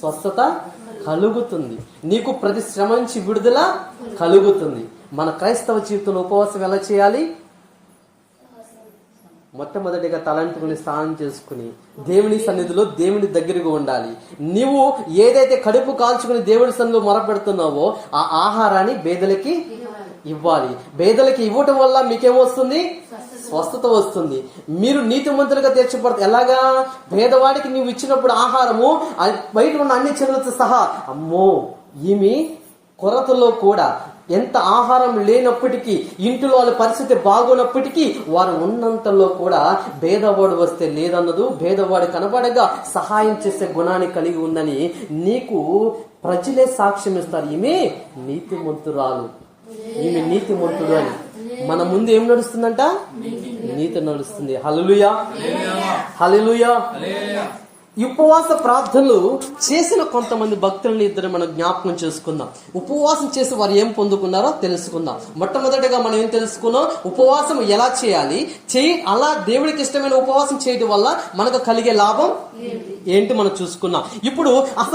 స్వస్థత కలుగుతుంది. నీకు ప్రతి శ్రమ నుంచి విడుదల కలుగుతుంది. మన క్రైస్తవ జీవితంలో ఉపవాసం ఎలా చేయాలి? మొట్టమొదటిగా తలంటుకుని స్నానం చేసుకుని దేవుని సన్నిధిలో దేవుని దగ్గరగా ఉండాలి. నీవు ఏదైతే కడుపు కాల్చుకుని దేవుని సన్నిధిలో మొరపెడుతున్నావో ఆ ఆహారాన్ని బేదలకి ఇవ్వాలి. బేదలకి ఇవ్వటం వల్ల మీకేమొస్తుంది? స్వస్థత వస్తుంది. మీరు నీతిమంతులుగా తీర్చబడతారు. ఎలాగా? పేదవాడికి నువ్వు ఇచ్చినప్పుడు ఆహారము అది బయట ఉన్న అన్ని చెరువులతో సహా. అమ్మో! ఈమె కొరతలో కూడా ఎంత ఆహారం లేనప్పటికీ ఇంటిలో వాళ్ళ పరిస్థితి బాగోనప్పటికీ వారు ఉన్నంతలో కూడా భేదవాడు వస్తే లేదన్నదు భేదవాడు కనబడగా సహాయం చేసే గుణాన్ని కలిగి ఉందని నీకు ప్రజలే సాక్ష్యం ఇస్తారు ఈమె నీతిమంతురాలు. ఈమె నీతిమంతుడు అని. మన ముందు ఏం నడుస్తుందంట? నీతి నడుస్తుంది. హలలుయా హలలుయా ఉపవాస ప్రార్థనలు చేసిన కొంతమంది భక్తులని ఇద్దరు మనం జ్ఞాపకం చేసుకుందాం. ఉపవాసం చేసి వారు ఏం పొందుకున్నారో తెలుసుకుందాం. మొట్టమొదటిగా మనం ఏం తెలుసుకున్నాం? ఉపవాసం ఎలా చేయాలి? చేయి అలా దేవుడికి ఇష్టమైన ఉపవాసం చేయడం వల్ల మనకు కలిగే లాభం ఏంటి? మనం చూసుకున్నాం ఇప్పుడు